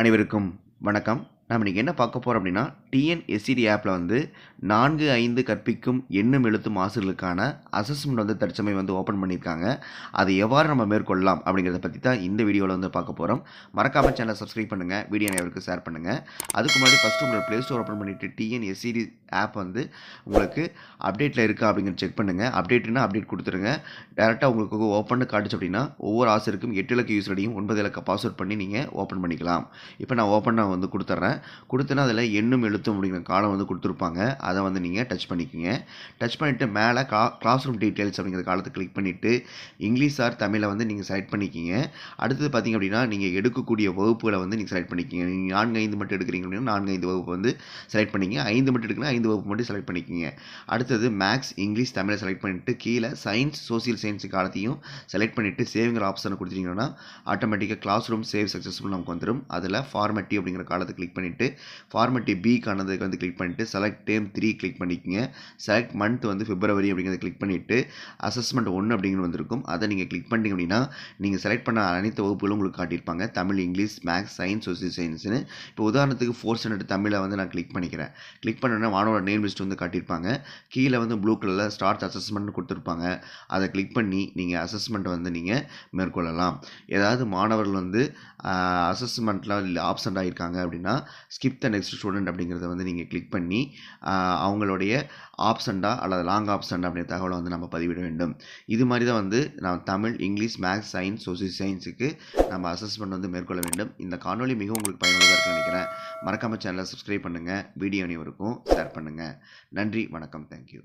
அனைவருக்கும் வணக்கம். நாம் இன்றைக்கி என்ன பார்க்க போகிறோம் அப்படின்னா டிஎன்எஸ்சிடி ஆப்பில் வந்து நான்கு ஐந்து கற்பிக்கும் எண்ணும் எழுத்தும் ஆசிரியர்களுக்கான அசஸ்மெண்ட் வந்து தற்சமயம் வந்து ஓப்பன் பண்ணியிருக்காங்க. அதை எவ்வாறு நம்ம மேற்கொள்ளலாம் அப்படிங்கிறத பற்றி தான் இந்த வீடியோவில் வந்து பார்க்க போகிறோம் மறக்காமல் சேனலை சப்ஸ்கிரைப் பண்ணுங்கள் வீடியோ அனைவருக்கு ஷேர் பண்ணுங்கள் அதுக்கு முன்னாடி ஃபஸ்ட்டு உங்களோட ப்ளே ஸ்டோர் ஓப்பன் பண்ணிவிட்டு டிஎன்எஸ்சிடி ஆப் வந்து உங்களுக்கு அப்டேட்டில் இருக்கா அப்படிங்கிறத செக் பண்ணுங்கள் அப்டேட்னா அப்டேட் கொடுத்துருங்க. டேரெக்டாக உங்களுக்கு ஓப்பன் காட்டுச்சு அப்படின்னா ஒவ்வொரு ஆசிரியருக்கும் எட்டு இலக்க யூஸ் ஐடியும் ஒன்பது இலக்க பாஸ்வேர்ட் பண்ணி நீங்கள் ஓப்பன் பண்ணிக்கலாம். இப்போ நான் ஓப்பன் நான் வந்து கொடுத்துட்றேன் கொடுத்தேன்னா அதில் எண்ணும் எழுத்தும் அப்படிங்கிற காலம் வந்து கொடுத்துருப்பாங்க. அதை வந்து நீங்கள் டச் பண்ணிக்கோங்க. டச் பண்ணிவிட்டு மேலே கா கிளாஸ் ரூம் டீட்டெயில்ஸ் அப்படிங்கிற காலத்தை கிளிக் பண்ணிவிட்டு இங்கிலீஷ் ஆர் தமிழை வந்து நீங்கள் செலக்ட் பண்ணிக்கிங்க. அடுத்தது பார்த்திங்க அப்படின்னா நீங்கள் எடுக்கக்கூடிய வகுப்புகளை வந்து நீங்கள் செலக்ட் பண்ணிக்கிங்க. நீங்கள் நான்கு ஐந்து மட்டும் எடுக்கிறீங்க அப்படின்னா நான்கு ஐந்து வகுப்பு வந்து செலக்ட் பண்ணிக்கிங்க. ஐந்து மட்டும் எடுக்கணும் ஐந்து வகுப்பு மட்டும் செலக்ட் பண்ணிக்கோங்க. அடுத்தது மேக்ஸ் இங்கிலீஷ் தமிழை செலக்ட் பண்ணிவிட்டு கீழே சயின்ஸ் சோசியல் சயின்ஸ் காலத்தையும் செலக்ட் பண்ணிவிட்டு சேவிங்கிற ஆப்ஷனை கொடுத்துட்டிங்கன்னா ஆட்டோமேட்டிக்காக கிளாஸ் ரூம் சேவ் சக்ஸஸ்ஃபுல் நமக்கு வந்துடும் அதில் ஃபார்மேட்டி அப்படிங்கிற காலத்தை கிளிக் பண்ணிவிட்டு ஃபார்மேட்டி பிக்கானதுக்கு வந்து கிளிக் பண்ணிவிட்டு செலக்ட் டேம் த்ரீ கிளிக் பண்ணிக்கோங்க. செலக்ட் மந்த் வந்து பிப்ரவரி அப்படிங்கிறத கிளிக் பண்ணிவிட்டு அசஸ்மெண்ட் ஒன்று அப்படிங்கிற வந்திருக்கும். அதை நீங்கள் கிளிக் பண்ணிங்க அப்படின்னா நீங்கள் செலக்ட் பண்ண அனைத்து வகுப்புகளும் உங்களுக்கு காட்டியிருப்பாங்க. Tamil English maths science social சயின்ஸ்னு இப்போ உதாரணத்துக்கு ஃபோர் ஸ்டாண்டர்ட் தமிழை வந்து நான் கிளிக் பண்ணிக்கிறேன். கிளிக் பண்ணோன்னா மாணவரோட நேம் லிஸ்ட் வந்து காட்டியிருப்பாங்க. கீழே வந்து ப்ளூ கலரில் ஸ்டார்ட் அசஸ்மெண்ட் கொடுத்துருப்பாங்க. அதை கிளிக் பண்ணி நீங்கள் அசஸ்மெண்ட்டை வந்து நீங்கள் மேற்கொள்ளலாம். ஏதாவது மாணவர்கள் வந்து அசஸ்மெண்ட்டில் ஆப்சண்ட் ஆகியிருக்காங்க அப்படின்னா ஸ்கிப் த நெக்ஸ்ட் ஸ்டூடெண்ட் அப்படிங்கிறத வந்து நீங்கள் கிளிக் பண்ணி அவங்களுடைய ஆப்சண்டா அல்லது லாங் ஆப்சண்டா அப்படிங்கிற தகவலை வந்து நம்ம பதிவிட வேண்டும். இது மாதிரி தான் வந்து நான் Tamil English maths science social சயின்ஸுக்கு நம்ம அசஸ்மெண்ட் வந்து மேற்கொள்ள வேண்டும். இந்த காணொலி மிகவும் உங்களுக்கு பயனுள்ளதாக இருக்குன்னு நினைக்கிறேன். மறக்காமல் சேனலை சப்ஸ்கிரைப் பண்ணுங்கள் வீடியோ அனைவருக்கும் ஷேர் பண்ணுங்கள் நன்றி வணக்கம். தேங்க்யூ